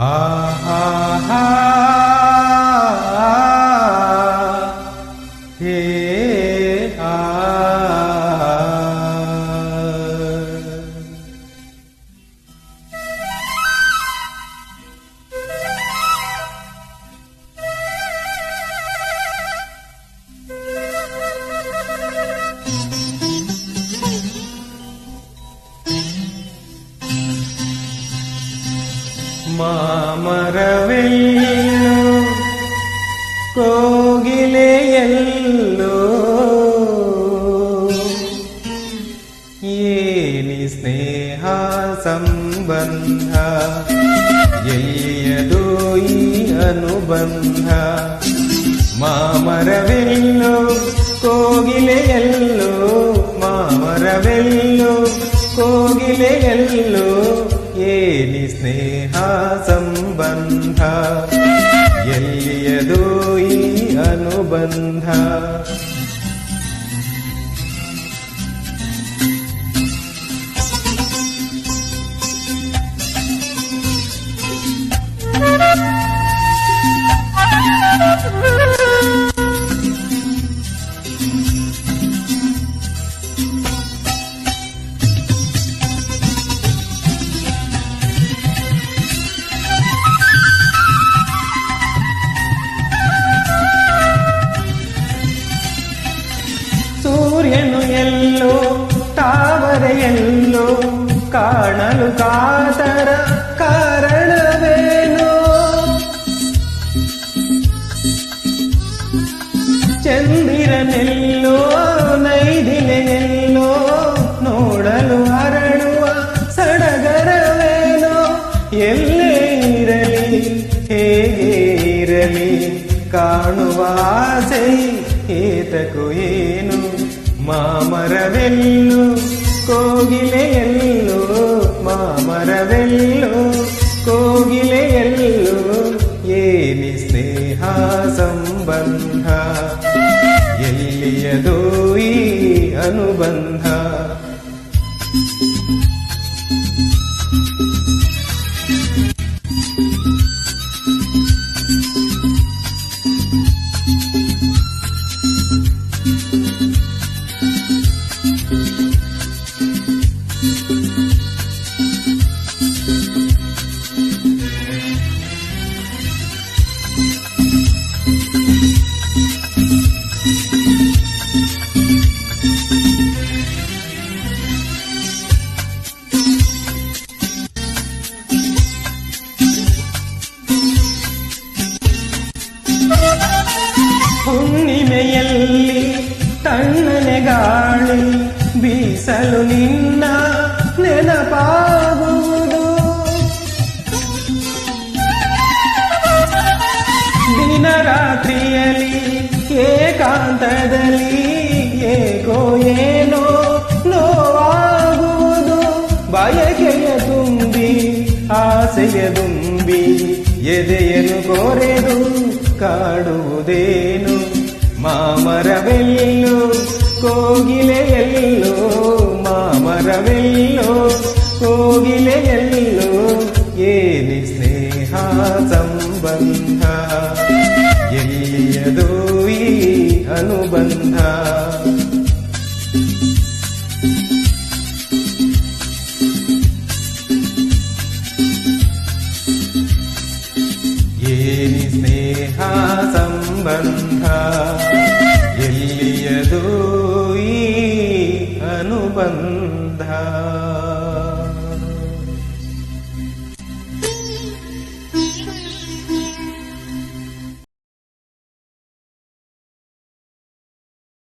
ah, ah, ah. ಮಾಮರವೆಲ್ಲೋ ಕೋಗಿಲೆಯಲ್ಲೋ ಏನಿ ಸ್ನೇಹ ಸಂಬಂಧ? ಎಲ್ಲಿಯದು ಈ ಅನುಬಂಧ? ಮಾಮರವೆಲ್ಲೋ? ಕೋಗಿಲೆಯಲ್ಲೋ ಮಾಮರವೆಲ್ಲೋ? ಕೋಗಿಲೆಯಲ್ಲೋ ಏನಿ ಸ್ನೇಹ ಸಂಬಂಧ? ಎಲ್ಲಿಯದು ಈ ಅನುಬಂಧ? ತಾವರೆಯಲ್ಲೋ ಕಾಣಲು ಕಾತರ ಕಾರಣವೇನೋ ಚಂದಿರನೆಲ್ಲೋ ನೈದಿಲೆಯಲ್ಲೋ ನೋಡಲು ಅರಳುವ ಸಡಗರವೇನೋ ಎಲ್ಲೇ ಇರಲಿ ಹೇಗೆ ಇರಲಿ ಕಾಣುವ ಆಸೆ ಏತಕು ಏನು ಮಾಮರವೆಲ್ಲು ಕೋಗಿಲೆಯಲ್ಲೋ ಮಾಮರವೆಲ್ಲೋ ಕೋಗಿಲೆಯಲ್ಲೋ ಏನಿ ಸ್ನೇಹ ಸಂಬಂಧ ಎಲ್ಲಿಯದೋ ಈ ಅನುಬಂಧ ಹುಣ್ಣಿಮೆಯಲ್ಲಿ ತಣ್ಣನೆ ಗಾಳಿ ಬೀಸಲು ನಿನ್ನ ನೆನಪಾಗುವುದು. ದಿನ ರಾತ್ರಿಯಲ್ಲಿ ಏಕಾಂತದಲ್ಲಿ ಏಕೋ ಏನೋ ನೋವಾಗುವುದು. ಬಯಕೆಯ ತುಂಬಿ, ಆಸೆಯ ತುಂಬಿ, ಎದೆಯನ್ನು ಕೋರೆದು ಕಾಡುವುದೇನು? ಮಾಮರವೆಲ್ಲೋ ಕೋಗಿಲೆಯಲ್ಲೋ ಮಾಮರವೆಲ್ಲೋ ಕೋಗಿಲೆಯಲ್ಲೋ ಏನಿ ಸ್ನೇಹ ಸಂಬಂಧ ಎಲ್ಲಿಯದೋ ಈ ಅನುಬಂಧ ಏನಿ ಸ್ನೇಹ ಸಂಬಂಧ ಎಲ್ಲಿಯದೋ ಈ ಅನುಬಂಧ?